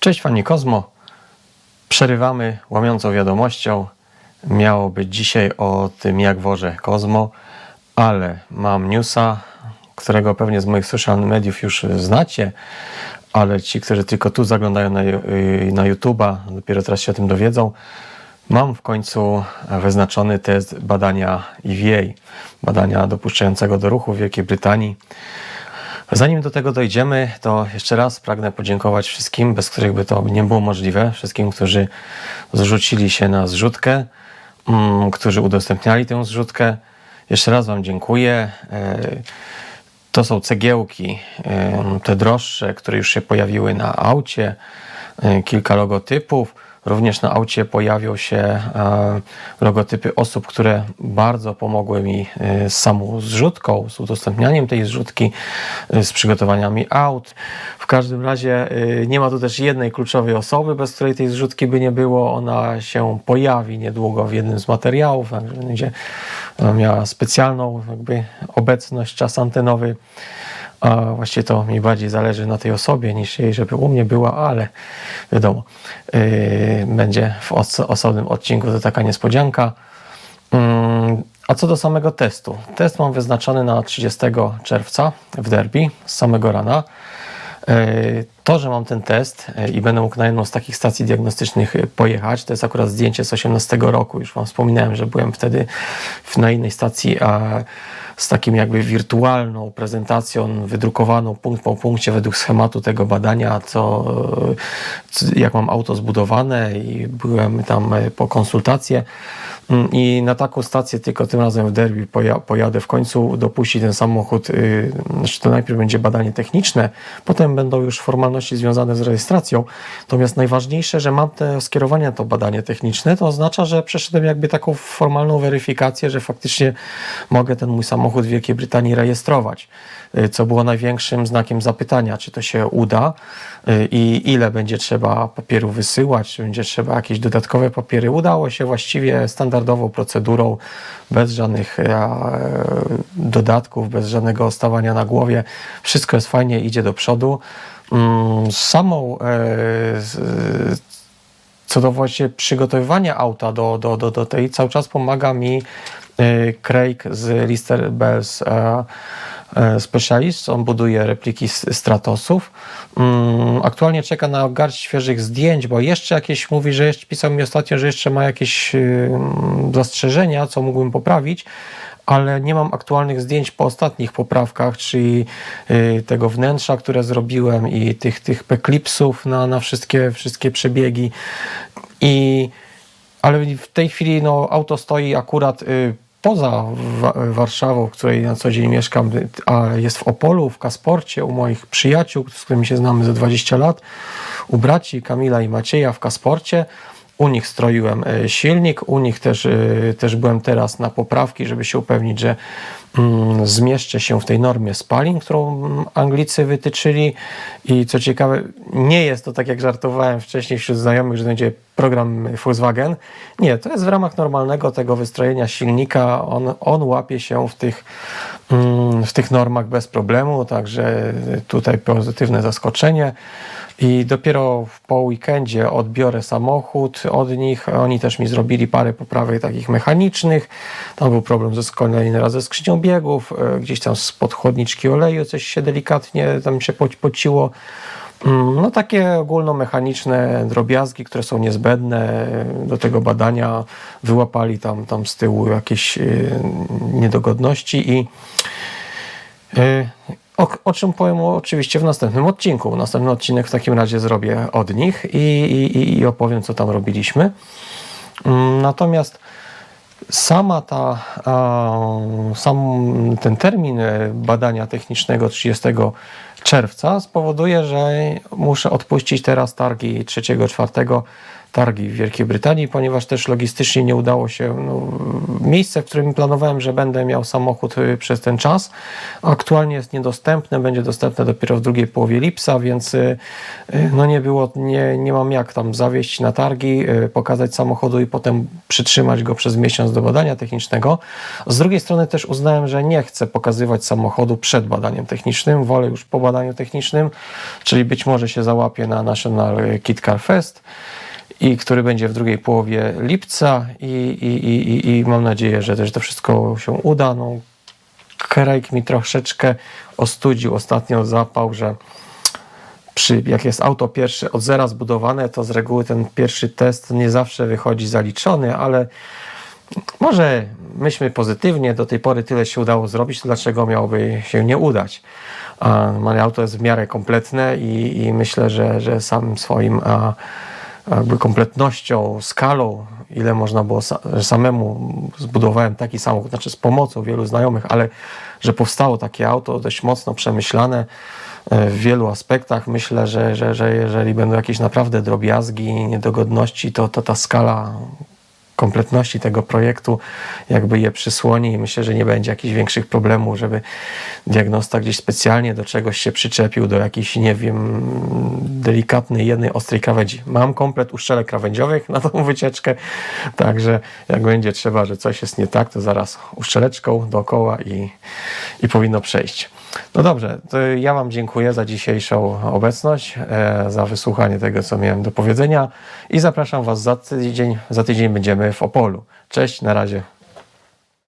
Cześć Fani Kozmo. Przerywamy łamiącą wiadomością. Miało być dzisiaj o tym, jak wożę Kozmo, ale mam newsa, którego pewnie z moich social mediów już znacie, ale ci, którzy tylko tu zaglądają na, y, na YouTube'a, dopiero teraz się o tym dowiedzą. Mam w końcu wyznaczony test badania EVA, badania dopuszczającego do ruchu w Wielkiej Brytanii. Zanim do tego dojdziemy, to jeszcze raz pragnę podziękować wszystkim, bez których by to nie było możliwe. Wszystkim, którzy zrzucili się na zrzutkę, mm, którzy udostępniali tę zrzutkę. Jeszcze raz Wam dziękuję. E, To są cegiełki, e, te droższe, które już się pojawiły na aucie, e, kilka logotypów. Również na aucie pojawią się e, logotypy osób, które bardzo pomogły mi e, z samą zrzutką, z udostępnianiem tej zrzutki, e, z przygotowaniami aut. W każdym razie nie ma tu też jednej kluczowej osoby, bez której tej zrzutki by nie było. Ona się pojawi niedługo w jednym z materiałów, będzie miała specjalną jakby obecność, czas antenowy. A właściwie to mi bardziej zależy na tej osobie niż jej, żeby u mnie była, ale wiadomo, yy, będzie w os- osobnym odcinku to taka niespodzianka. Mm, A co do samego testu? Test mam wyznaczony na 30 czerwca w derby z samego rana. Yy, To, że mam ten test yy, i będę mógł na jedną z takich stacji diagnostycznych yy, pojechać, to jest akurat zdjęcie z 18 roku. Już Wam wspominałem, że byłem wtedy na innej stacji a, z takim jakby wirtualną prezentacją, wydrukowaną punkt po punkcie według schematu tego badania, co, co jak mam auto zbudowane i byłem tam e, po konsultację. Mm, I na taką stację tylko tym razem w derby poja pojadę w końcu dopuści ten samochód. Znaczy to najpierw będzie badanie techniczne, potem będą już formalności związane z rejestracją. Natomiast najważniejsze, że mam te skierowanie na to badanie techniczne, to oznacza, że przeszedłem jakby taką formalną weryfikację, że faktycznie mogę ten mój samochód w Wielkiej Brytanii rejestrować. Yy, Co było największym znakiem zapytania, czy to się uda yy, i ile będzie trzeba papieru wysyłać, czy będzie trzeba jakieś dodatkowe papiery. Udało się właściwie standardową procedurą, bez żadnych e, dodatków, bez żadnego stawania na głowie. Wszystko jest fajnie, idzie do przodu. Mm, samą e, co do właśnie przygotowywania auta do, do, do, do tej, cały czas pomaga mi e, Craig z Lister Bells e, Specialist. On buduje repliki Stratosów. Mm, Aktualnie czeka na garść świeżych zdjęć, bo jeszcze jakieś mówi, że jeszcze pisał mi ostatnio, że jeszcze ma jakieś ym, zastrzeżenia, co mógłbym poprawić. Ale nie mam aktualnych zdjęć po ostatnich poprawkach, czyli y, tego wnętrza, które zrobiłem i tych, tych peklipsów na, na wszystkie, wszystkie przebiegi. I ale w tej chwili no, auto stoi akurat y, poza Wa- Warszawą, w której na co dzień mieszkam, a jest w Opolu, w Kasporcie, u moich przyjaciół, z którymi się znamy za 20 lat, u braci Kamila i Macieja w Kasporcie. U nich stroiłem y, silnik, u nich też, y, też byłem teraz na poprawki, żeby się upewnić, że mm, zmieszczę się w tej normie spalin, którą mm, Anglicy wytyczyli. I co ciekawe, nie jest to tak jak żartowałem wcześniej wśród znajomych, że będzie program Volkswagen. Nie, to jest w ramach normalnego tego wystrojenia silnika. On, on łapie się w tych, w tych normach bez problemu, także tutaj pozytywne zaskoczenie. I dopiero po weekendzie odbiorę samochód od nich. Oni też mi zrobili parę poprawek takich mechanicznych. Tam był problem ze kolejny raz ze skrzynią biegów, e, gdzieś tam spod chłodniczki oleju coś się delikatnie tam się poci- pociło. Mm, No takie ogólnomechaniczne drobiazgi, które są niezbędne do tego badania. Wyłapali tam, tam z tyłu jakieś y, niedogodności i y, o, o czym powiem oczywiście w następnym odcinku. Następny odcinek w takim razie zrobię od nich i, i, i- i opowiem, co tam robiliśmy. Mm, Natomiast sama ta, sam ten termin e, badania technicznego 30 czerwca spowoduje, że muszę odpuścić teraz targi 3-4 targi w Wielkiej Brytanii, ponieważ też logistycznie nie udało się. No, miejsce, w którym planowałem, że będę miał samochód y, przez ten czas, aktualnie jest niedostępne, będzie dostępne dopiero w drugiej połowie lipca, więc y, y, no nie było, nie, nie mam jak tam zawieźć na targi, pokazać samochodu i potem przytrzymać go przez miesiąc do badania technicznego. Z drugiej strony też uznałem, że nie chcę pokazywać samochodu przed badaniem technicznym, wolę już po badaniu technicznym, czyli być może się załapię na National Kit Car Fest i który będzie w drugiej połowie lipca i, i, i, i- mam nadzieję, że też to wszystko się uda. No, Craig mi troszeczkę ostudził ostatnio zapał, że przy, jak jest auto pierwsze od zera zbudowane, to z reguły ten pierwszy test nie zawsze wychodzi zaliczony, ale może myślmy pozytywnie, do tej pory tyle się udało zrobić, to dlaczego miałoby się nie udać? Moje auto jest w miarę kompletne i, i myślę, że, że samym swoim a, jakby kompletnością, skalą, ile można było samemu zbudowałem taki samochód, znaczy z pomocą wielu znajomych, ale że powstało takie auto dość mocno przemyślane e, w wielu aspektach. Myślę, że, że, że jeżeli będą jakieś naprawdę drobiazgi, niedogodności, to, to ta skala kompletności tego projektu jakby je przysłoni i myślę, że nie będzie jakichś większych problemów, żeby diagnosta gdzieś specjalnie do czegoś się przyczepił, do jakiejś, nie wiem, delikatnej, jednej ostrej krawędzi. Mam komplet uszczelek krawędziowych na tą wycieczkę, także jak będzie trzeba, że coś jest nie tak, to zaraz uszczeleczką dookoła i, i powinno przejść. No dobrze, to ja Wam dziękuję za dzisiejszą obecność, e, za wysłuchanie tego, co miałem do powiedzenia i zapraszam Was za tydzień. Za tydzień będziemy w Opolu. Cześć, na razie.